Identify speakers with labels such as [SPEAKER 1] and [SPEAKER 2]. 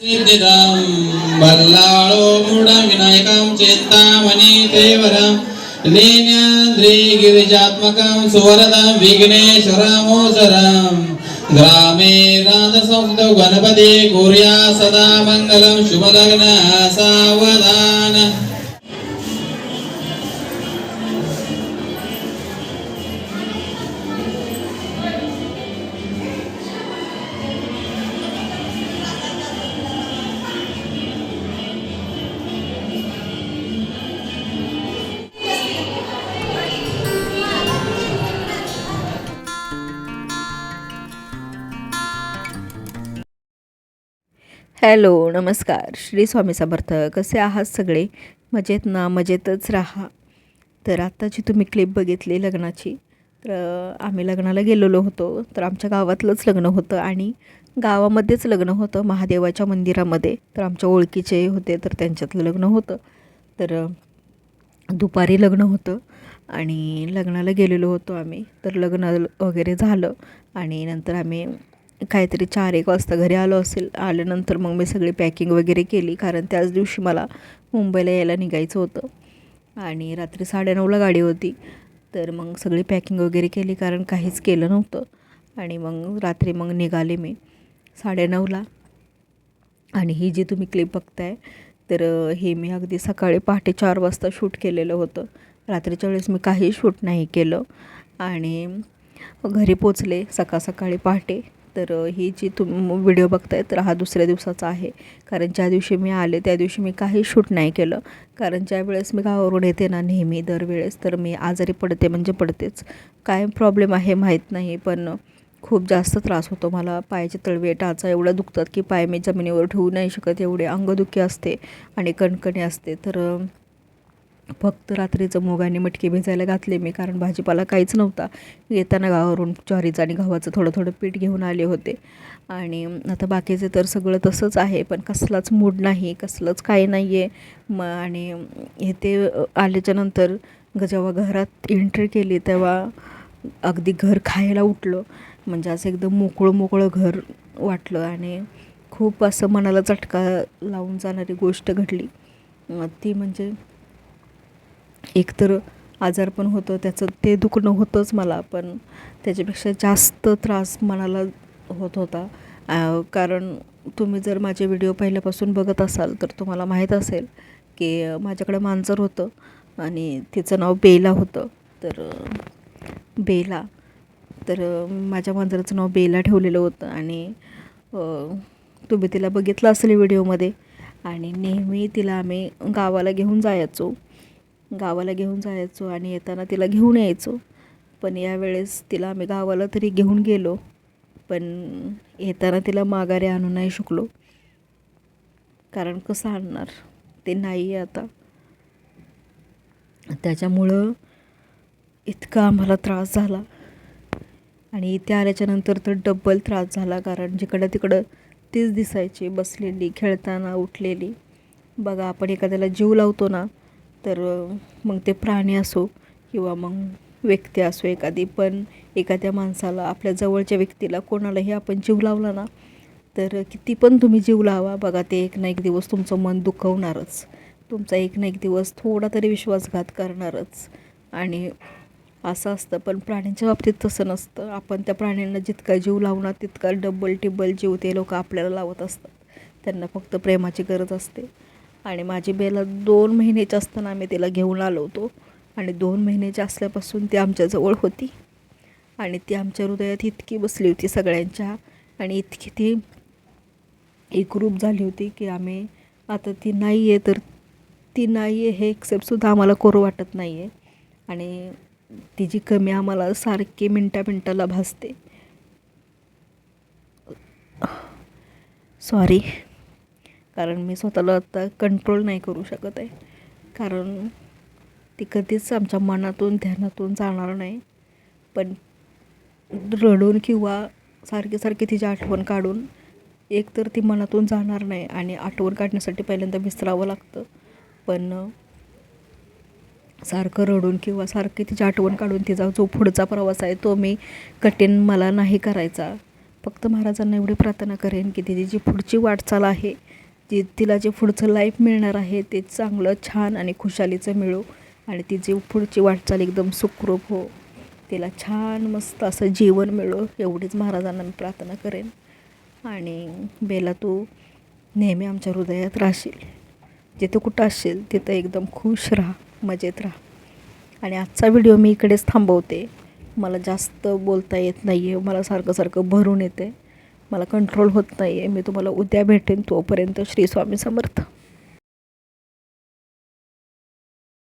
[SPEAKER 1] సిద్ధిదాం బల్లాళోముడ వినాయకం చేత్తామణి దేవరం. లీనాద్రి గిరిజాత్మకం సువరదం విఘ్నేశ్వరమోసరం. గ్రామే రాధసంస్థ గణపతి కుర్యా సదా మంగళం శుభలగ్న సావధాన.
[SPEAKER 2] हॅलो नमस्कार. श्री स्वामी समर्थ. कसे आहात सगळे? मजेत ना? मजेतच राहा. तर आत्ताची तुम्ही क्लिप बघितली लग्नाची तर आम्ही लग्नाला गेलेलो होतो. तर आमच्या गावातलंच लग्न होतं आणि गावामध्येच लग्न होतं महादेवाच्या मंदिरामध्ये. तर आमच्या ओळखीचे होते तर त्यांच्यातलं लग्न होतं. तर दुपारी लग्न होतं आणि लग्नाला गेलेलो होतो आम्ही. तर लग्न वगैरे झालं आणि नंतर आम्ही काहीतरी चार एक वाजता घरी आलो असेल आल्यानंतर मग मी सगळी पॅकिंग वगैरे केली कारण त्याच दिवशी मला मुंबईला यायला निघायचं होतं. आणि रात्री साडेनऊला गाडी होती. तर मग सगळी पॅकिंग वगैरे केली कारण काहीच केलं नव्हतं. आणि मग रात्री मग निघाले मी साडेनऊला. आणि ही जी तुम्ही क्लिप बघताय तर हे मी अगदी सकाळी पहाटे चार वाजता शूट केलेलं होतं. रात्रीच्या वेळेस मी काही शूट नाही केलं. आणि घरी पोचले सकाळ सकाळी पहाटे. तर ही जी तुम व्हिडिओ बघताय तर हा दुसऱ्या दिवसाचा आहे. कारण ज्या दिवशी मी आले त्या दिवशी मी काही शूट नाही केलं. कारण ज्या वेळेस मी गावावरून येते ना नेहमी दरवेळेस तर मी आजारी पडते म्हणजे पडतेच. काय प्रॉब्लेम आहे माहीत नाही पण खूप जास्त त्रास होतो मला. पायाचे तळवे टाचा एवढ्या दुखतात की पाय मी जमिनीवर ठेवू नाही शकत एवढे अंगदुखी असते आणि कणकणी असते. तर फक्त रात्रीचं मोगाने मटके भिजायला घातले मी कारण भाजीपाला काहीच नव्हता. येताना गावावरून ज्वारीचं आणि गव्हाचं थोडं थोडं पीठ घेऊन आले होते. आणि आता बाकीचे तर सगळं तसंच आहे पण कसलाच मूड नाही कसलंच काही नाही आहे म आणि हे ते आल्याच्यानंतर जेव्हा घरात एंट्री केली तेव्हा अगदी घर खायला उठलं. म्हणजे असं एकदम मोकळं मोकळं घर वाटलं आणि खूप असं मनाला चटका लावून जाणारी गोष्ट घडली. ती म्हणजे एकतर आजारपण होतं त्याचं ते दुखणं होतंच मला पण त्याच्यापेक्षा जास्त त्रास मनाला होत होता. कारण तुम्ही जर माझे व्हिडिओ पहिल्यापासून बघत असाल तर तुम्हाला माहीत असेल की माझ्याकडे मांजर होतं आणि तिचं नाव बेला होतं. तर बेला. तर माझ्या मांजराचं नाव बेला ठेवलेलं होतं आणि तुम्ही तिला बघितलं असेल व्हिडिओमध्ये आणि नेहमी तिला आम्ही गावाला घेऊन जायचो. गावाला घेऊन जायचो आणि येताना तिला घेऊन यायचो. पण यावेळेस तिला आम्ही गावाला तरी घेऊन गेलो. पण येताना तिला माघारी आणू नाही शकलो. कारण कसं आणणार? ते नाही आहे आता. त्याच्यामुळं इतका आम्हाला त्रास झाला. आणि इथे आल्याच्यानंतर तर डब्बल त्रास झाला. कारण जिकडं तिकडं तीच दिसायची. बसलेली खेळताना उठलेली. बघा आपण एखाद्याला जीव लावतो ना तर मग ते प्राणी असो किंवा मग व्यक्ती असो एखादी पण एखाद्या माणसाला आपल्या जवळच्या व्यक्तीला कोणालाही आपण जीव लावला ना तर किती पण तुम्ही जीव लावा. बघा ते एक ना एक दिवस तुमचं मन दुखवणारच. तुमचा एक ना एक दिवस थोडा तरी विश्वासघात करणारच. आणि असं असतं पण प्राण्यांच्या बाबतीत तसं नसतं. आपण त्या प्राण्यांना जितका जीव लावणार तितका डबल टिबल जीव ते लोक आपल्याला लावत असतात. त्यांना फक्त प्रेमाची गरज असते. आणि माझी बेला दोन महिन्याची असताना आम्ही तिला घेऊन आलो होतो. आणि दोन महिन्याची असल्यापासून ती आमच्याजवळ होती. आणि ती आमच्या हृदयात इतकी बसली होती सगळ्यांच्या. आणि इतकी ती एकरूप झाली होती की आम्ही आता ती नाही आहे तर ती नाही आहे हे एक्सेप्टसुद्धा आम्हाला करू वाटत नाही आहे आणि तिची कमी आम्हाला सारखी मिनटा मिनटाला भासते. सॉरी कारण मी स्वतःला आता कंट्रोल नाही करू शकत आहे. कारण ती कधीच आमच्या मनातून ध्यानातून जाणार नाही. पण रडून किंवा सारखी सारखी तिची आठवण काढून एक तर ती मनातून जाणार नाही आणि आठवण काढण्यासाठी पहिल्यांदा विसरावं लागतं. पण सारखं रडून किंवा सारखी तिची आठवण काढून तिचा जो पुढचा प्रवास आहे तो मी कठीण मला नाही करायचा. फक्त महाराजांना एवढी प्रार्थना करेन की तिची जी पुढची वाटचाल आहे ती तिला जे पुढचं लाईफ मिळणार आहे ते चांगलं छान आणि खुशालीचं मिळो. आणि तिची पुढची वाटचाल एकदम सुखरूप हो तिला छान मस्त असं जीवन मिळो एवढीच महाराजांना मी प्रार्थना करेन. आणि बेला तू नेहमी आमच्या हृदयात राहशील. जिथं कुठं असेल तिथं एकदम खुश राहा मजेत राहा. आणि आजचा व्हिडिओ मी इकडेच थांबवते. मला जास्त बोलता येत नाही आहे मला सारखं सारखं भरून येते मला कंट्रोल होत नाही आहे मी तुम्हाला उद्या भेटेन तोपर्यंत श्री स्वामी समर्थ.